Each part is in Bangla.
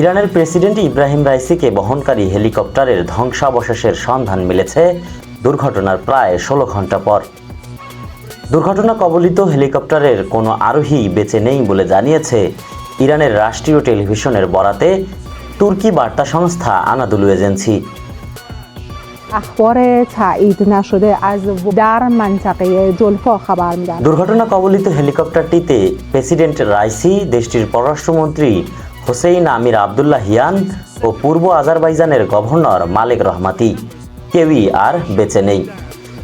ইরানের প্রেসিডেন্ট ইব্রাহিম রাইসিকে বহনকারী হেলিকপ্টারের ধ্বংসাবশেষের সন্ধান মিলেছে দুর্ঘটনার প্রায় ষোলো ঘণ্টা পর। দুর্ঘটনা কবলিত হেলিকপ্টারের কোনো আরোহী বেঁচে নেই বলে জানিয়েছে ইরানের রাষ্ট্রীয় টেলিভিশনের বরাতে তুর্কি বার্তা সংস্থা আনাদুলু এজেন্সি। দুর্ঘটনা কবলিত হেলিকপ্টারটিতে প্রেসিডেন্ট রাইসি দেশটির পররাষ্ট্রমন্ত্রী হোসেইন আমির আবদুল্লাহ হিয়ান ও পূর্ব আজারবাইজানের গভর্নর মালেক রহমাতি। কেউই আর বেঁচে নেই।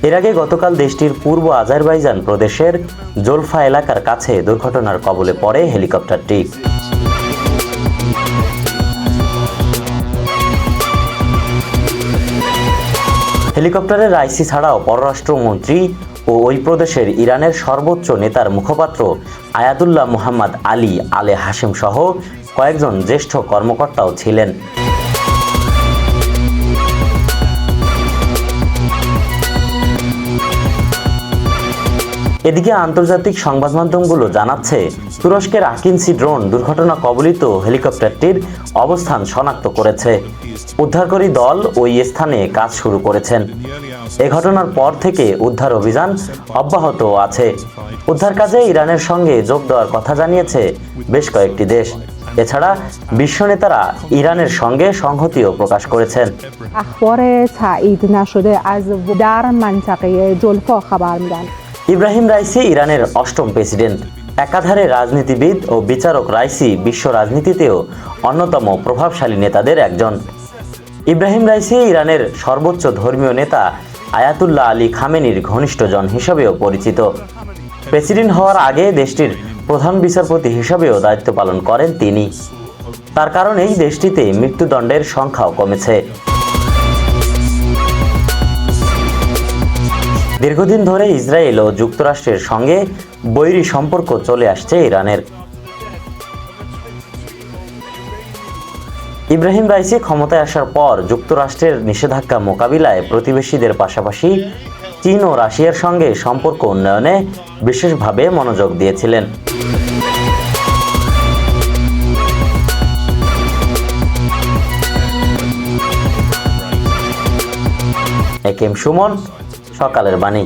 এর আগে গতকাল দেশটির পূর্ব আজারবাইজান প্রদেশের জোলফা এলাকার কাছে দুর্ঘটনার কবলে পড়ে হেলিকপ্টারটি। হেলিকপ্টারের রাইসি ছাড়াও পররাষ্ট্রমন্ত্রী ও ওই প্রদেশের ইরানের সর্বোচ্চ নেতার মুখপাত্র আয়াতুল্লাহ মুহাম্মদ আলী আলে হাশেম সহ কয়েকজন জ্যেষ্ঠ কর্মকর্তাও ছিলেন। এদিকে আন্তর্জাতিক সংবাদ মাধ্যমগুলো জানাচ্ছে, তুরস্কের আকিনসি ড্রোন দুর্ঘটনা কবলিত হেলিকপ্টারটির অবস্থান শনাক্ত করেছে। উদ্ধারকারী দল ওই স্থানে কাজ শুরু করেছেন। এ ঘটনার পর থেকে উদ্ধার অভিযান অব্যাহত আছে। উদ্ধার কাজে ইরানের সঙ্গে যোগ দেওয়ার কথা জানিয়েছে বেশ কয়েকটি দেশ। এছাড়া বিশ্ব নেতারা ইরানের সঙ্গে সংহতিও প্রকাশ করেছেন। আখবর সাঈদ নাশুদে আজ দার মানসাকে জলফ খাবার ইব্রাহিম রাইসি ইরানের অষ্টম প্রেসিডেন্ট। একাধারে রাজনীতিবিদ ও বিচারক রাইসি বিশ্ব রাজনীতিতেও অন্যতম প্রভাবশালী নেতাদের একজন। ইব্রাহিম রাইসি ইরানের সর্বোচ্চ ধর্মীয় নেতা আয়াতুল্লাহ আলী খামেনির ঘনিষ্ঠজন হিসেবেও পরিচিত। প্রেসিডেন্ট হওয়ার আগে দেশটির প্রধান বিচারপতি হিসেবেও দায়িত্ব পালন করেন তিনি। তার কারণেই দেশটিতে মৃত্যুদণ্ডের সংখ্যাও কমেছে। দীর্ঘদিন ধরে ইসরায়েল ও যুক্তরাষ্ট্রের সঙ্গে বৈরী সম্পর্ক চলে আসছে ইরানের। ইব্রাহিম রাইসি ক্ষমতায় আসার পর যুক্তরাষ্ট্রের নিষেধাজ্ঞা মোকাবিলায় প্রতিবেশীদের পাশাপাশি চীন ও রাশিয়ার সঙ্গে সম্পর্ক উন্নয়নে বিশেষভাবে মনোযোগ দিয়েছিলেন। একেম সুমন সকালের বাণী।